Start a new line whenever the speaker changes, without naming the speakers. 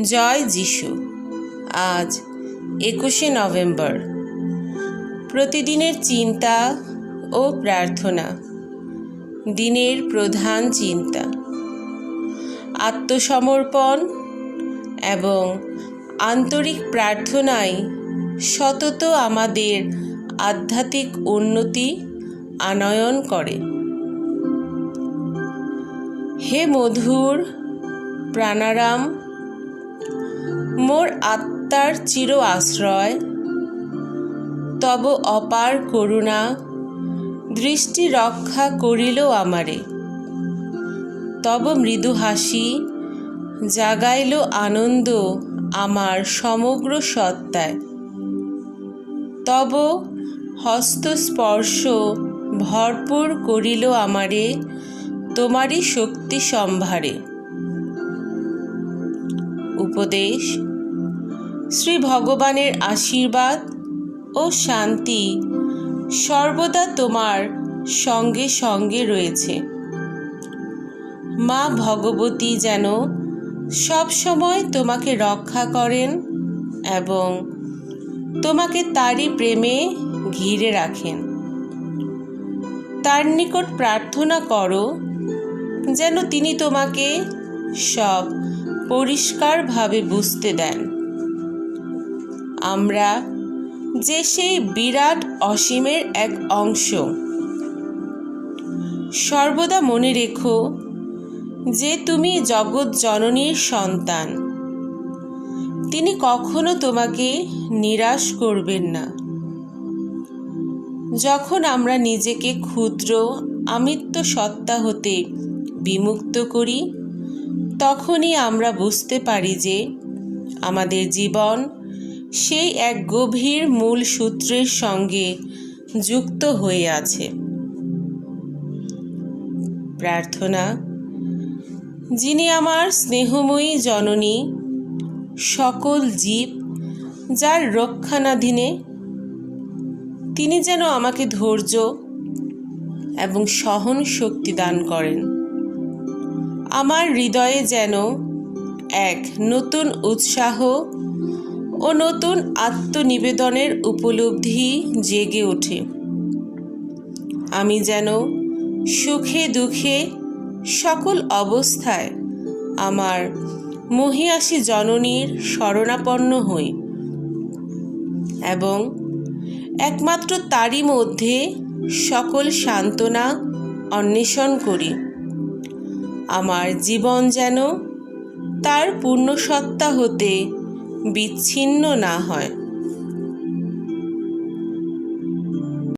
জয় যিশু। আজ একুশে নভেম্বর। প্রতিদিনের চিন্তা ও প্রার্থনা। দিনের প্রধান চিন্তা। আত্মসমর্পণ এবং আন্তরিক প্রার্থনায় সতত আমাদের আধ্যাত্মিক উন্নতি আনয়ন করে। হে মধুর প্রাণারাম মোর আত্মার চির আশ্রয়, তব অপার করুণা, দৃষ্টি রক্ষা করিল আমারে। তব মৃদু হাসি জাগাইল আনন্দ আমার সমগ্র সত্তায়। তব হস্তস্পর্শ ভরপুর করিল আমারে, তোমারই শক্তি সম্ভারে। উপদেশ, শ্রী ভগবানের আশীর্বাদ ও শান্তি সর্বদা তোমার সঙ্গে সঙ্গে রয়েছে। মা ভগবতী যেন সব সময় তোমাকে রক্ষা করেন এবং তোমাকে তারই প্রেমে ঘিরে রাখেন। তার নিকট প্রার্থনা করো যেন তিনি তোমাকে সব পরিষ্কারভাবে বুঝতে দেন। আমরা যে সেই বিরাট অসীমের এক অংশ। সর্বদা মনে রেখো যে তুমি জগৎ জননীর সন্তান। তিনি কখনো তোমাকে নিরাশ করবেন না। যখন আমরা নিজেকে ক্ষুদ্র, আমিত্ব সত্তা হতে বিমুক্ত করি তখনই আমরা বুঝতে পারি যে আমাদের জীবন সেই এক গভীর মূল সূত্রের সঙ্গে যুক্ত হয়ে আছে। প্রার্থনা, যিনি আমার স্নেহময়ী জননী, সকল জীব যার রক্ষণাধীনে তিনি যেন আমাকে ধৈর্য এবং সহন শক্তি দান করেন। আমার হৃদয়ে যেন এক নতুন উৎসাহ ও নতুন আত্মনিবেদনের উপলব্ধি জেগে ওঠে। আমি যেন সুখে দুঃখে সকল অবস্থায় আমার মহিয়াসী জননীর শরণাপন্ন হই এবং একমাত্র তারই মধ্যে সকল সান্ত্বনা অন্বেষণ করি। আমার জীবন যেন তার পূর্ণসত্তা হতে বিচ্ছিন্ন না হয়।